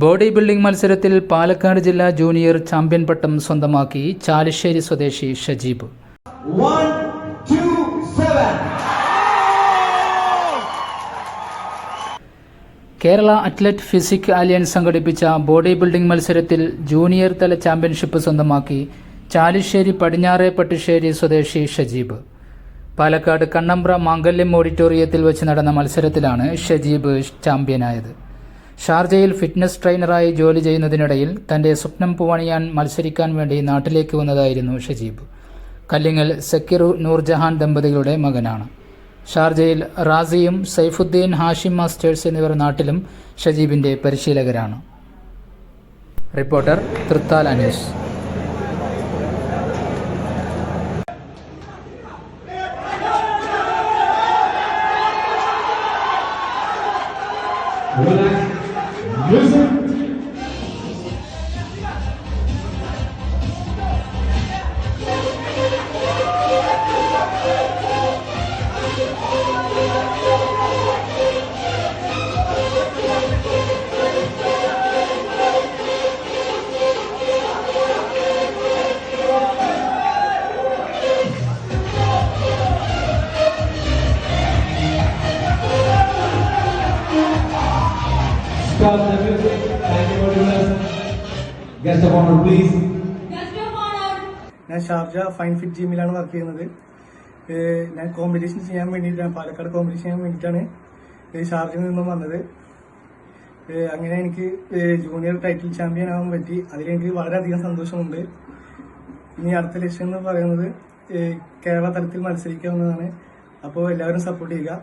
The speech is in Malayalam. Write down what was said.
ബോഡി ബിൽഡിംഗ് മത്സരത്തിൽ പാലക്കാട് ജില്ലാ ജൂനിയർ ചാമ്പ്യൻ പട്ടം സ്വന്തമാക്കി ചാലിശ്ശേരി സ്വദേശി Shajeeb. Kerala athlete physique alliance സംഘടിപ്പിച്ച ബോഡി ബിൽഡിംഗ് മത്സരത്തിൽ ജൂനിയർ തല ചാമ്പ്യൻഷിപ്പ് സ്വന്തമാക്കി ചാലിശ്ശേരി പടിഞ്ഞാറേ പട്ടുശ്ശേരി സ്വദേശി ഷജീബ്. പാലക്കാട് കണ്ണമ്പ്ര മാംഗല്യം ഓഡിറ്റോറിയത്തിൽ വെച്ച് നടന്ന മത്സരത്തിലാണ് ഷജീബ് ചാമ്പ്യനായത്. ഷാർജയിൽ ഫിറ്റ്നസ് ട്രെയിനറായി ജോലി ചെയ്യുന്നതിനിടയിൽ തന്റെ സ്വപ്നം പൂവണിയാൻ മത്സരിക്കാൻ വേണ്ടി നാട്ടിലേക്ക് വന്നതായിരുന്നു ഷജീബ്. കല്ലിങ്ങൽ സക്കിറു നൂർജഹാൻ ദമ്പതികളുടെ മകനാണ്. ഷാർജയിൽ റാസിയും സൈഫുദ്ദീൻ ഹാഷിം മാസ്റ്റേഴ്സ് എന്നിവർ നാട്ടിലും ഷജീബിന്റെ പരിശീലകരാണ്. Reporter Thrithala Anees Music. Stop the music. Thank you very much. Guest of honor, please. ഞാൻ ഷാർജ ഫൈൻ ഫിറ്റ് ജിമ്മിലാണ് വർക്ക് ചെയ്യുന്നത് ഞാൻ കോമ്പറ്റീഷൻ ചെയ്യാൻ വേണ്ടിയിട്ടാണ് പാലക്കാട് കോമ്പറ്റീഷൻ ചെയ്യാൻ വേണ്ടിയിട്ടാണ് ഈ ഷാർജയിൽ നിന്നും വന്നത് അങ്ങനെ എനിക്ക് ജൂനിയർ ടൈറ്റിൽ ചാമ്പ്യൻ ആവാൻ പറ്റി അതിലെനിക്ക് വളരെയധികം സന്തോഷമുണ്ട് ഇനി അടുത്ത ലക്ഷ്യം എന്ന് പറയുന്നത് കേരള തലത്തിൽ മത്സരിക്കാവുന്നതാണ് അപ്പോൾ എല്ലാവരും സപ്പോർട്ട് ചെയ്യുക